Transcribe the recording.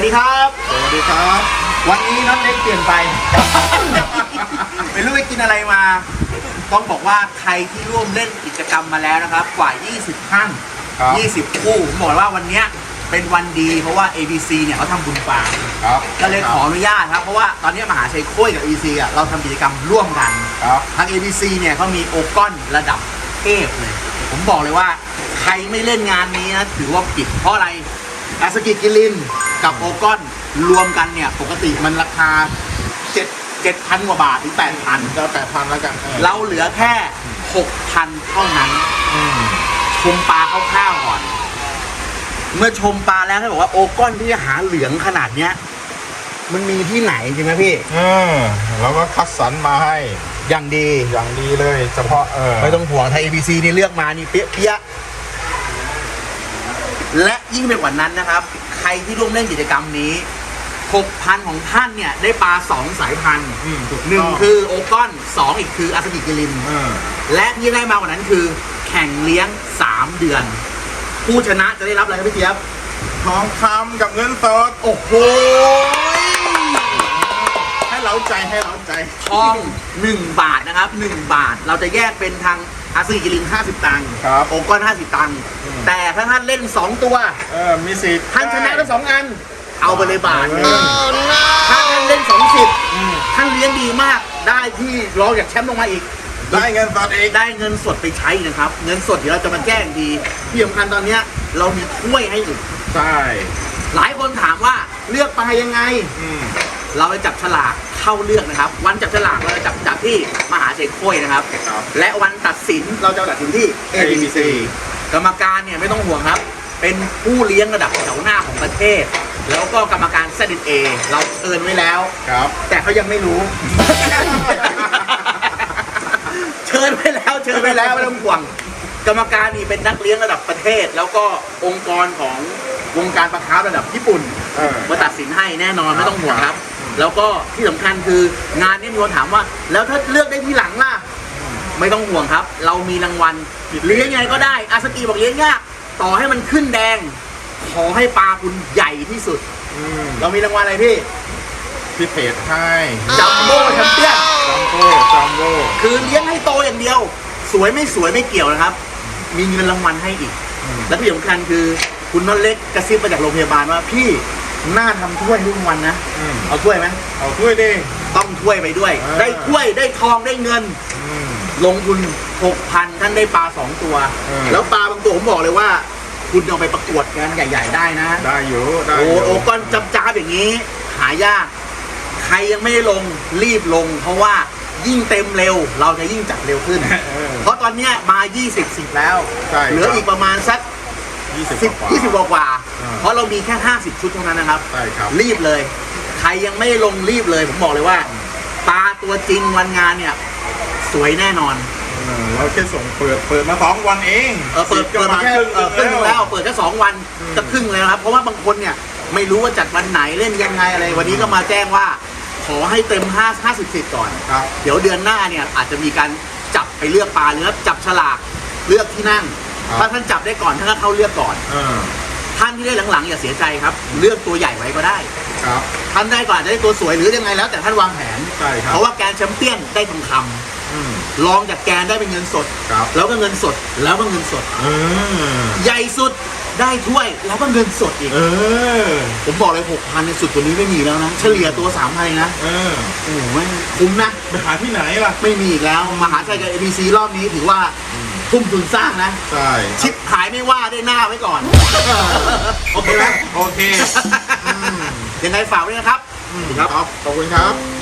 วัสดีครับ สวัสดีครับ วันนี้น้องเล็กเปลี่ยนไปไม่รู้ไปกินอะไรมา ต้องบอกว่าใครที่ร่วมเล่นกิจกรรมมาแล้วนะครับ กว่า 20ท่านครับ 20 คู่ ผมบอกเลยว่าวันเนี้ยเป็นวันดี เพราะว่า ABC เนี่ยเขาทำบุญฝากครับก็เลยขออนุญาตครับ เพราะว่าตอนนี้มหาชัยโค้ยกับ ABC อะเราทำกิจกรรมร่วมกัน ครับทาง ABC เนี่ยเขามีโอกอนระดับเทพเลย ผมบอกเลยว่า ใครไม่เล่นงานนี้นะถือว่าผิดเพราะอะไรอาสกิกิลิน กับโอกอนรวมกันเนี่ย ปกติมันราคา7 7,000กว่าบาทถึง8,000ก็แปดพันแล้วกันออเราเหลือแค่6,000เท่านั้นอืมชมปลาคร่าวๆก่อน เมื่อชมปลาแล้วเขาบอกว่าโอกอนที่จะหาเหลืองขนาดเนี้ย มันมีที่ไหนจริงไหมพี่เออแล้วก็คัดสรรมาให้ อย่างดีอย่างดีเลย เฉพาะเออไม่ต้องห่วงไทย ABC นี่เลือกมานี่เปี้ยเปี้ยะ และยิ่งไปกว่านั้นนะครับ ใครที่ร่วมเล่นกิจกรรมนี้ 6,000 ของท่านเนี่ย ได้ปลา 2 สายพันธุ์อืมถูกหนึ่งต้องคือโอกอนสองอีกคืออาสกิกิลิน เออและที่ได้มากกว่านั้นคือแข่งเลี้ยง 3 เดือน ผู้ชนะจะได้รับอะไรครับพี่เจี๊ยบ ทองคำกับเงินสดโอ้โห ให้เราใจให้เราใจ ทอง 1 บาทนะครับ 1 บาทเราจะแยกเป็นทาง อาสกิกิลิน50 ตังค์ครับโอกอน50 ตังค์อืม แต่ถ้าท่านเล่น 2 ตัว เออมีสิทธิ์ท่านชนะทั้งสองอัน เอาไปเลยบาทหนึงเออถ้าท่านเล่นสองสิบอืมท่านเลี้ยงดีมากได้ที่รองจากแชมป์ลงมาอีก ได้เงินสดอีกได้เงินสดไปใช้นะครับ เงินสดเดี๋ยวเราจะมาแจ้งดีที่สำคัญตอนเนี้ยเรามีถ้วยให้อีก ใช่หลายคนถามว่าเลือกปลายังไง อืมเราจะจับฉลาก เข้าเลือกนะครับ วันจับฉลากเราจะจับจับที่มหาเชยโค้ยนะครับ ครับและวันตัดสินเราจะตัดสินที่ ABC กรรมการเนี่ยไม่ต้องห่วงครับ เป็นผู้เลี้ยงระดับแถวหน้าของประเทศ แล้วก็กรรมการ ZNA เราเชิญไว้แล้ว ครับ แต่เขายังไม่รู้ เชิญไปแล้วเชิญไปแล้วไม่ต้องห่วง กรรมการนี่เป็นนักเลี้ยงระดับประเทศ แล้วก็องค์กรของวงการปลาคาร์ฟระดับญี่ปุ่นเออ มาตัดสินให้แน่นอนครับไม่ต้องห่วงครับ แล้วก็ที่สำคัญคืองานนี้มีคนถามว่า แล้วถ้าเลือกได้ที่หลังล่ะ ไม่ต้องห่วงครับ เรามีรางวัลเลี้ยงยังไงก็ได้อาสกีบอกเลี้ยงยากต่อให้มันขึ้นแดง ขอให้ปลาคุณใหญ่ที่สุดอืมเรามีรางวัลอะไรพี่พิเศษให้จัมโบ้แชมเปี้ยนจัมโบ้จัมโบ้คือเลี้ยงให้โตอย่างเดียว สวยไม่สวยไม่เกี่ยวนะครับ มีเงินรางวัลให้อีกอืมและที่สำคัญคือคุณน้องเล็กกระซิบมาจากโรงพยาบาลว่าพี่ หน้าทำถ้วยทุกวันนะ อืมเอาถ้วยไหมเอาถ้วยดิ ต้องถ้วยไปด้วยอ่าได้ถ้วยได้ทองได้เงิน อืม ลงทุน6,000ท่านได้ปลา2ตัว เออ แล้วปลาบางตัวผมบอกเลยว่า คุณเอาไปประกวดงานใหญ่ ๆ ได้นะ ได้อยู่ได้โอ้อยู่โอ้ก้อนจับจ้าบอย่างนี้ หายาก ใครยังไม่ได้ลงรีบลง เพราะว่ายิ่งเต็มเร็ว เราจะยิ่งจัดเร็วขึ้น เออ เพราะตอนเนี้ยมา 20สิบแล้ว ใช่เหลืออีกประมาณสัก ยี่สิบ10 กว่า20 กว่ากว่าอ่า เพราะเรามีแค่ 50 ชุดเท่านั้นนะครับ ใช่ครับ รีบเลย ใครยังไม่ลงรีบเลย ผมบอกเลยว่า ปลาตัวจริงวันงานเนี่ย สวยแน่นอน เออเราแค่ส่งเปิดเปิดมาสองวันเองเออเปิดก็เปิดมาแค่ครึ่งเออครึ่งหนึ่งแล้ว เปิดแค่สองวันอืมจะครึ่งเลยนะครับ เพราะว่าบางคนเนี่ยไม่รู้ว่าจัดวันไหนเล่นยังไงอะไร วันนี้ก็มาแจ้งว่า ขอให้เต็ม5 50สิทธิ์ก่อน ครับ เดี๋ยวเดือนหน้าเนี่ยอาจจะมีการจับไปเลือกปลาหรือว่าจับฉลากเลือกที่นั่ง ครับ ถ้าท่านจับได้ก่อนท่านก็เข้าเลือกก่อน เออ ท่านที่ได้หลังๆอย่าเสียใจครับ เลือกตัวใหญ่ไว้ก็ได้ครับ ท่านได้ก่อนอาจจะได้ตัวสวยหรือยังไงแล้ว แต่ท่านวางแผน ใช่ครับเพราะว่าแกนแชมเปี้ยนได้ทองคำอืมรองจากแกนได้เป็นเงินสด ครับแล้วก็เงินสดแล้วก็เงินสด เออใหญ่สุดได้ถ้วยแล้วก็เงินสดอีก เออผมบอกเลยหกพันในสุดตัวนี้ไม่มีแล้วนะ เฉลี่ยตัวสามพันนะเออโอ้โหไม่งคุ้มนะ ไปหาที่ไหนล่ะ ไม่มีอีกแล้ว มหาชัยกับ ABC รอบนี้ถือว่า ทุ่มทุนสร้างนะ ใช่ชิปหายไม่ว่าได้หน้าไว้ก่อน โอเคไหมโอเคยังไงฝากด้วยนะครับ ครับ ขอบคุณครับ